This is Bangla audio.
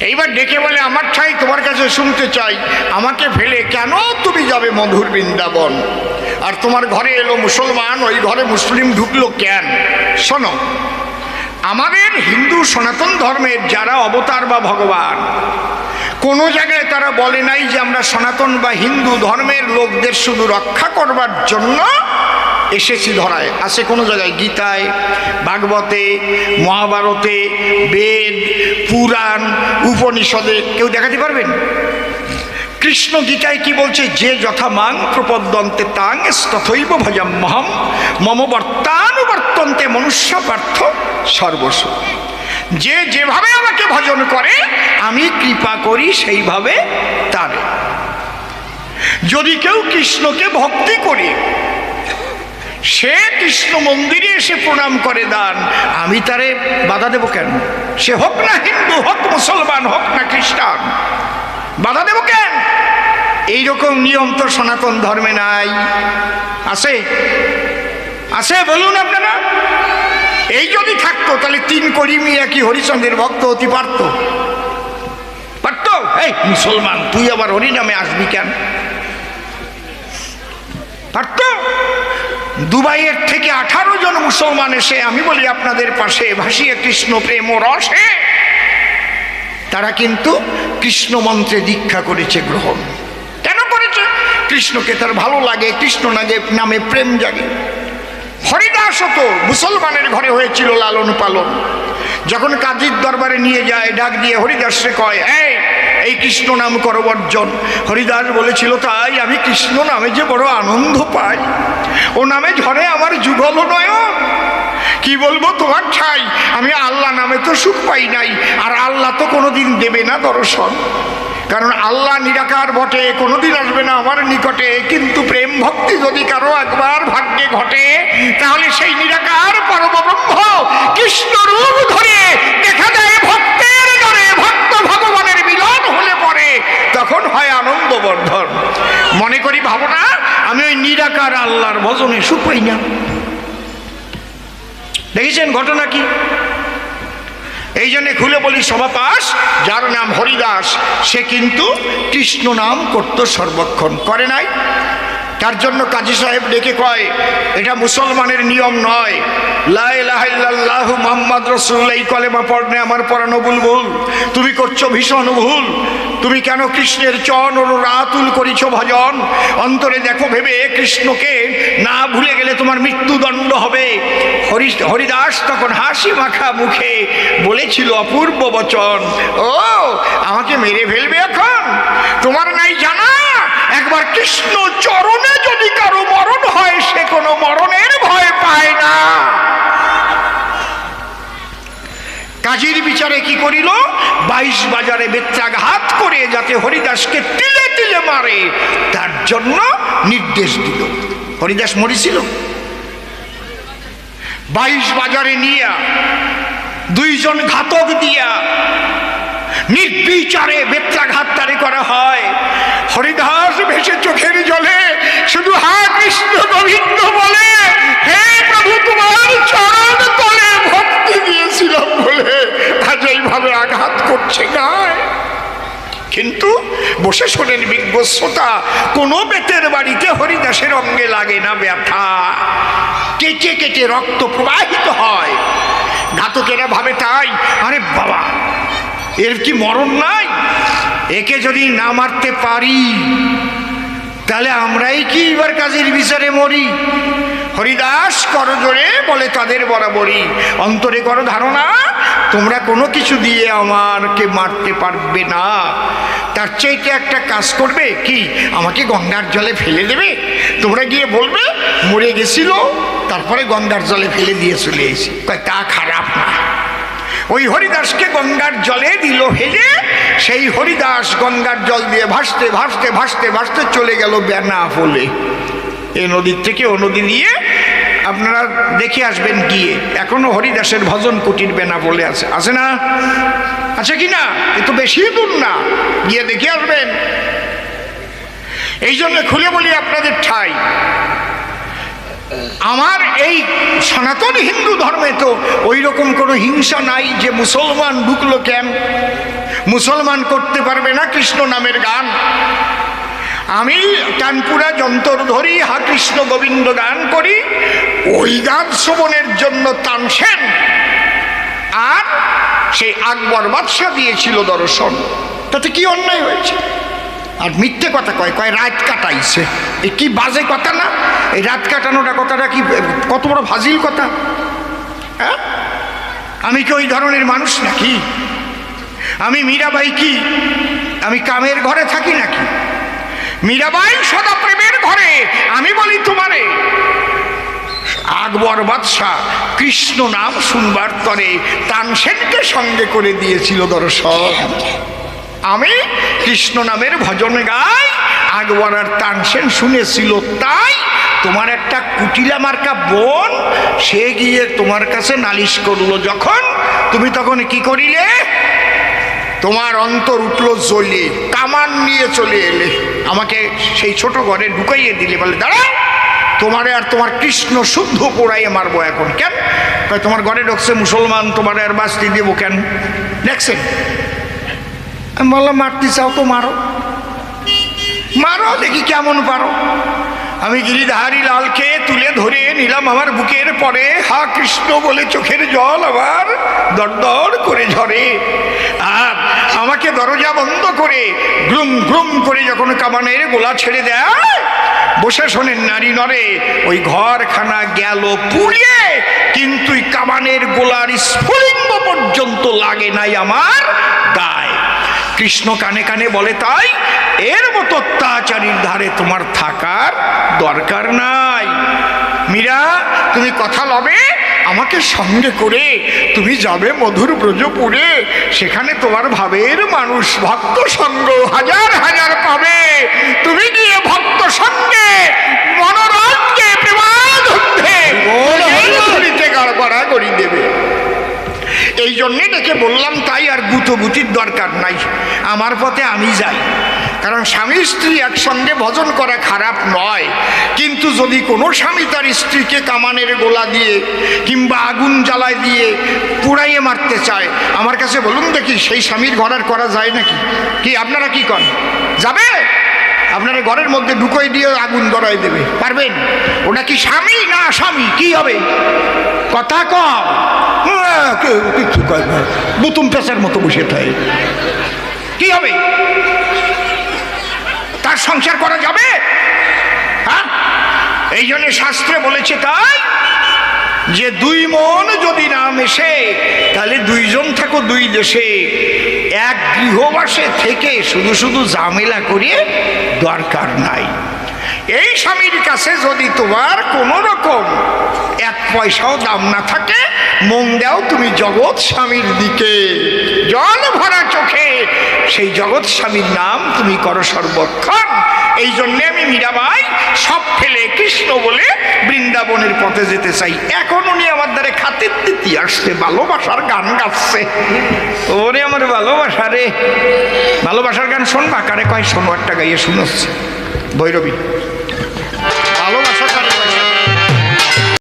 এইবার ডেকে বলে, আমার ঠাই তোমার কাছে শুনতে চাই। আমাকে ফেলে কেন তুমি যাবে মধুর বৃন্দাবন? আর তোমার ঘরে এলো মুসলমান, ওই ঘরে মুসলিম ঢুকলো কেন? শোনো, আমাদের হিন্দু সনাতন ধর্মের যারা অবতার বা ভগবান, কোনো জায়গায় তারা বলে নাই যে আমরা সনাতন বা হিন্দু ধর্মের লোকদের শুধু রক্ষা করবার জন্য এসেছি ধরায়। আছে কোনো জায়গায়? গীতায়, ভাগবতে, মহাভারতে, বেদ, পুরাণ, উপনিষদে কেউ দেখাতে পারবেন? কৃষ্ণ গীতায় কি বলছে? যে যথা মাং প্রপদ্যন্তে তাং তথৈব ভজাম মহম মম বর্তানুবর্তন্তে মনুষ্য পার্থ সর্বস্ব যে যেভাবে আমাকে ভজন করে, আমি কৃপা করি সেইভাবে তারে। যদি কেউ কৃষ্ণকে ভক্তি করে সে কৃষ্ণ মন্দিরে এসে প্রণাম করে দান। আমি তারে বাধা দেব কেন? সে হোক না হিন্দু, হোক মুসলমান, হোক না খ্রিস্টান, বাধা দেব কেন? এইরকম নিয়ম তো সনাতন ধর্মে নাই। আছে? আছে বলুন আপনারা? এই যদি থাকতো, তাহলে তিন করিমি একই হরিচন্দ্রের ভক্ত হতে পারত। পারত? এই মুসলমান, তুই আবার হরিনামে আসবি কেন? পারত? দুবাইয়ের থেকে আঠারো জন মুসলমান এসে, আমি বলি আপনাদের পাশে ভাসিয়ে কৃষ্ণ প্রেম রসে তারা কিন্তু কৃষ্ণ মন্ত্রে দীক্ষা করেছে গ্রহণ। কেন করেছে? কৃষ্ণকে তার ভালো লাগে, কৃষ্ণ নাগে নামে প্রেম জাগে। হরিদাস তো মুসলমানের ঘরে হয়েছিল লালন পালন। যখন কাজীর দরবারে নিয়ে যায়, ডাক দিয়ে হরিদাসে কয়, এই এই কৃষ্ণ নাম করবর্জন হরিদাস বলেছিল, তাই আমি কৃষ্ণ নামে যে বড় আনন্দ পাই। ও নামে ঝরে আমার যুগল নয়ন। কি বলব তোমার ঠাই? আমি আল্লাহ নামে তো সুখ পাই নাই, আর আল্লাহ তো কোনোদিন দেবে না দর্শন। কারণ আল্লাহ নিরাকার বটে, কোনোদিন আসবে না আমার নিকটে। কিন্তু প্রেম ভক্তি যদি কারও একবার ভাগ্যে ঘটে, তাহলে সেই নিরাকার পরমব্রহ্ম কৃষ্ণ রূপ ধরে দেখা যায় ভক্তের দরে ভক্ত ভগবানের মিলন হলে পরে, তখন হয় আনন্দ বর্ধন মনে করি ভাবনা আমি ওই নিরাকার আল্লাহর ভজনে সুখ পাই না। দেখেছেন ঘটনা কি? এই জন্যে খুলে বলি সভাপাস যার নাম হরিদাস, সে কিন্তু কৃষ্ণ নাম করত সর্বক্ষণ, করে নাই। তার জন্য কাজী সাহেব ডেকে কয়, এটা মুসলমানের নিয়ম নয়। লাহ মোহাম্মদ রসুল্লাহ এই কলেমা পড়নে আমার পড়ানো বুলবুল তুমি করছ ভীষণ ভুল। তুমি কেন কৃষ্ণের চন রাতুল করিছ ভজন? অন্তরে দেখো ভেবে কৃষ্ণকে না ভুলে গেলে তোমার মৃত্যুদণ্ড হবে। হরি, হরিদাস তখন হাসি মাখা মুখে বলেছিল অপূর্ব বচন, ও, আমাকে মেরে ফেলবে এখন? তোমার নাই জানা? একবার কৃষ্ণ চরণে যদি কারও মরণ হয়, সে কোনো মরণের ভয় পায় না। কাজীর বিচারে কি করিল? বাইশ বাজারে বেত্রাঘাত করে যাতে হরিদাসকে তিলে তিলে মারে, তার জন্য নির্দেশ দিল। হরিদাস মরেছিল। বাইশ বাজারে নিয়া, দুইজন ঘাতক দিয়া, নির্বিচারে বেত্রাঘাত তারে করা হয়। হরিদাস ভেসে চোখের জলে, শুধু হা কৃষ্ণ গোবিন্দ বলে, হে প্রভু তোমার চরণ তলে ভক্তি দিয়েছিলাম বলে আজ এইভাবে আঘাত করছে গায়। কিন্তু বসে শোনেন বিজ্ঞ শ্রোতা কোনো বেতের বাড়িতে হরিদাসের অঙ্গে লাগে না ব্যথা। কেটে কেটে রক্ত প্রবাহিত হয়। ঘাতকেরা ভাবে তাই, আরে বাবা, এর কি মরণ নাই? একে যদি না মারতে পারি, তাহলে আমরাই কি এবার কাজের বিচারে মরি? হরিদাস করজোরে বলে, তাদের বরাবরই। অন্তরে করো ধারণা, তোমরা কোনো কিছু দিয়ে আমারকে মারতে পারবে না। তার চাইতে একটা কাজ করবে কি? আমাকে গঙ্গার জলে ফেলে দেবে? তোমরা গিয়ে বলবে, মরে গেছিল, তারপরে গঙ্গার জলে ফেলে দিয়ে চলে এসেছি। তা খারাপ না। ওই হরিদাসকে গঙ্গার জলে দিল হেলে সেই হরিদাস গঙ্গার জল দিয়ে ভাসতে ভাসতে ভাসতে ভাসতে চলে গেল বেনা ফলে এ নদীর থেকে ও নদী দিয়ে আপনারা দেখে আসবেন গিয়ে। এখনও হরিদাসের ভজন কুটির বেনা বলে আছে। আছে না? আছে কি না? এ তো বেশি দূর না। গিয়ে দেখে আসবেন। এই জন্য খুলে বলি আপনাদের আমার এই সনাতন হিন্দু ধর্মে তো ওই রকম কোনো হিংসা নাই যে মুসলমান ঢুকলো কেন? মুসলমান করতে পারবে না কৃষ্ণ নামের গান। আমি কানপুরা যন্তর ধরি, হা কৃষ্ণ গোবিন্দ গান করি, ওই গান শ্রবণের জন্য তানসেন আর সেই আকবর বাদশাহ দিয়েছিল দর্শন। তাতে কি অন্যায় হয়েছে? আর মিথ্যে কথা কয় কয়, রাত কাটাইছে। এ কি বাজে কথা না? এই রাত কাটানোটা কথাটা কি, কত বড় ফাজিল কথা? হ্যাঁ? আমি কি ওই ধরনের মানুষ নাকি? আমি মীরাবাই কি? আমি কামের ঘরে থাকি নাকি? মীরাবাই সদা প্রেমের ঘরে, আমি বলি তোমারে। আকবর বাদশাহ কৃষ্ণ নাম শুনবার তরে তানসেনকে সঙ্গে করে দিয়েছিল দর্শন আমি কৃষ্ণ নামের ভজন গাই, আকবর আর তানসেন শুনেছিল তাই তোমার একটা কুটিলা মার্কা বোন, সে গিয়ে তোমার কাছে নালিশ করল। যখন তুমি তখন কি করিলে? তোমার অন্তর উঠল জ্বলে, কামান নিয়ে চলে এলে। আমাকে সেই ছোট ঘরে ঢুকাইয়ে দিলে, বলে দাঁড়া তোমারে আর তোমার কৃষ্ণ শুদ্ধ পোড়াইয়ে মারবো এখন, কেন? কয়, তোমার ঘরে ঢুকছে মুসলমান, তোমারে আর বাঁচতে দেবো কেন? দেখছেন? আমি বললাম, মারতে চাও তো মারো। মারো, দেখি কেমন পারো। আমি গিরিধারী লালকে তুলে ধরে নিলাম আমার বুকের পরে। হা কৃষ্ণ বলে চোখের জল আবার দরদর করে ঝরে। আর আমাকে দরজা বন্ধ করে গ্রুম গ্রুম করে যখন কামানের গোলা ছেড়ে দেয়, বসে শোনেন নারী নরে, ওই ঘরখানা গেল পুড়িয়ে, কিন্তু কামানের গোলার স্ফুলিঙ্গ পর্যন্ত লাগে নাই আমার গায়ে কৃষ্ণ কানে কানে বলে তাই এর মতো অত্যাচারীর ধারে তোমার থাকার দরকার নাই। মীরা তুমি কথা লবে আমাকে সঙ্গে করে তুমি যাবে মধুর ব্রজপুরে সেখানে তোমার ভাবের মানুষ ভক্ত সঙ্গ হাজার হাজার পাবে। তুমি গিয়ে ভক্ত সঙ্গে মনোরঞ্জে প্রেমাধুদ্ধে ধরিতে গড়গড়া করি দেবে। এই জন্যে ডেকে বললাম, তাই আর গুতোগুতির দরকার নাই। আমার পথে আমি যাই। কারণ স্বামী স্ত্রী একসঙ্গে ভজন করা খারাপ নয়। কিন্তু যদি কোনো স্বামী তার স্ত্রীকে কামানের গোলা দিয়ে কিংবা আগুন জ্বালায় দিয়ে পুড়াইয়ে মারতে চায়, আমার কাছে বলুন দেখি, সেই স্বামীর ঘর আর করা যায় নাকি? কি, আপনারা কি করেন? যাবে? আপনারা ঘরের মধ্যে ঢুকোই দিয়ে আগুন ধরাই দেবে। পারবেন? ওটা কি স্বামী না স্বামী? কি হবে? কথা কম হ্যাঁ, কিচ্ছু কয় না। বুতুম পেশার মতো বসে থাকে। কি হবে? তার সংসার করা যাবে? হ্যাঁ? এই জন্য শাস্ত্রে বলেছে তাই যে দুই মন যদি না মেশে, তাহলে দুইজন থাকো দুই দেশে। এক গৃহবাসে থেকে শুধু শুধু ঝামেলা করিয়ে দরকার নাই। এই স্বামীর কাছে যদি তোমার কোনো রকম এক পয়সাও দাম না থাকে, মন দাও তুমি জগৎ স্বামীর দিকে। জল ভরা চোখে সেই জগৎ স্বামীর নাম তুমি করো সর্বক্ষণ। এই জন্যে আমি মীরাবাই সব ফেলে কৃষ্ণ বলে বৃন্দাবনের পথে যেতে চাই। এখন উনি আমার দ্বারে খাতের দিতি আসছে, ভালোবাসার গান গাচ্ছে। ওরে আমার ভালোবাসা রে। ভালোবাসার গান শোনবা কারে কয়, শোনো একটা গাইয়ে শুনোচ্ছে ভৈরবী